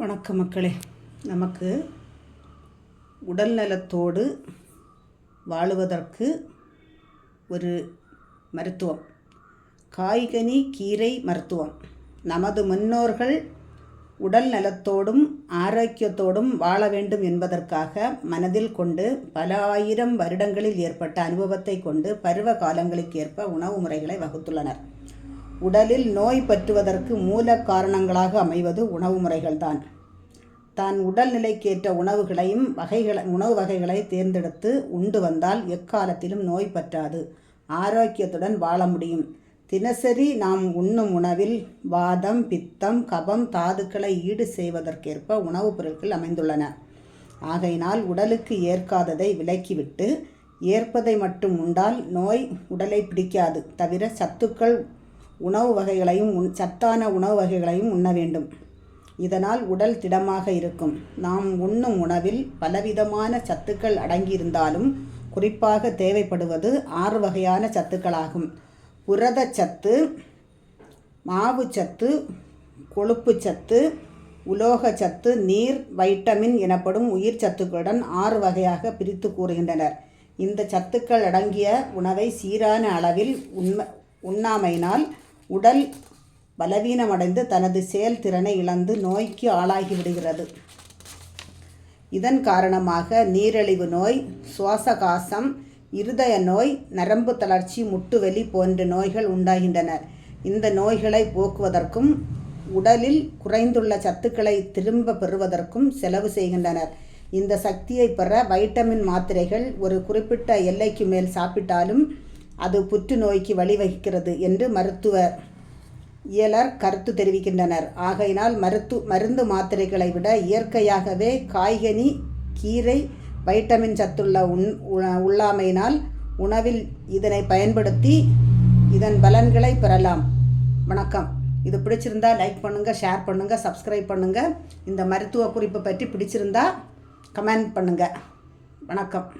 வணக்கம் மக்களே. நமக்கு உடல் நலத்தோடு வாழுவதற்கு ஒரு மருத்துவம். காய்கனி கீரை மருத்துவம். நமது முன்னோர்கள் உடல் நலத்தோடும் ஆரோக்கியத்தோடும் வாழ வேண்டும் என்பதற்காக மனதில் கொண்டு பல ஆயிரம் வருடங்களில் ஏற்பட்ட அனுபவத்தை கொண்டு பருவ காலங்களுக்கு ஏற்ப உணவு முறைகளை வகுத்துள்ளனர். உடலில் நோய் பற்றுவதற்கு மூல காரணங்களாக அமைவது உணவு முறைகள்தான். தான் உடல்நிலைக்கேற்ற உணவுகளையும் வகைகளை உணவு வகைகளை தேர்ந்தெடுத்து உண்டு வந்தால் எக்காலத்திலும் நோய் பற்றாது. ஆரோக்கியத்துடன் வாழ முடியும். தினசரி நாம் உண்ணும் உணவில் வாதம் பித்தம் கபம் தாதுக்களை ஈடு செய்வதற்கேற்ப உணவுப் பொருட்கள் அமைந்துள்ளன. ஆகையினால் உடலுக்கு ஏற்காததை விலக்கிவிட்டு ஏற்பதை மட்டும் உண்டால் நோய் உடலை பிடிக்காது. தவிர சத்துக்கள் உணவு வகைகளையும் உண் சத்தான உணவு வகைகளையும் உண்ண வேண்டும். இதனால் உடல் திடமாக இருக்கும். நாம் உண்ணும் உணவில் பலவிதமான சத்துக்கள் அடங்கியிருந்தாலும் குறிப்பாக தேவைப்படுவது ஆறு வகையான சத்துக்களாகும். புரதச்சத்து மாவுச்சத்து கொழுப்புச்சத்து உலோகச்சத்து நீர் வைட்டமின் எனப்படும் உயிர் சத்துக்களுடன் ஆறு வகையாக பிரித்து கூறுகின்றனர். இந்த சத்துக்கள் அடங்கிய உணவை சீரான அளவில் உண்மை உண்ணாமையினால் உடல் பலவீனமடைந்து தனது செயல்திறனை இழந்து நோய்க்கு ஆளாகிவிடுகிறது இதன் காரணமாக நீரிழிவு நோய் சுவாசகாசம் இருதய நோய் நரம்பு தளர்ச்சி முட்டுவலி போன்ற நோய்கள் உண்டாகின்றன. இந்த நோய்களை போக்குவதற்கும் உடலில் குறைந்துள்ள சத்துக்களை திரும்ப பெறுவதற்கும் செலவு செய்கின்றனர். இந்த சக்தியை பெற வைட்டமின் மாத்திரைகள் ஒரு குறிப்பிட்ட எல்லைக்கு மேல் சாப்பிட்டாலும் அது புற்றுநோய்க்கு வழிவகுக்கிறது என்று மருத்துவ இயலர் கருத்து தெரிவிக்கின்றனர். ஆகையினால் மருத்து மருந்து மாத்திரைகளை விட இயற்கையாகவே காய்கனி கீரை வைட்டமின் சத்துள்ள உண் உள்ளாமையினால் உணவில் இதனை பயன்படுத்தி இதன் பலன்களை பெறலாம். வணக்கம். இது பிடிச்சிருந்தா லைக் பண்ணுங்கள் ஷேர் பண்ணுங்கள் சப்ஸ்கிரைப் பண்ணுங்கள் இந்த மருத்துவ குறிப்பை பற்றி பிடிச்சிருந்தா கமெண்ட் பண்ணுங்கள் வணக்கம்.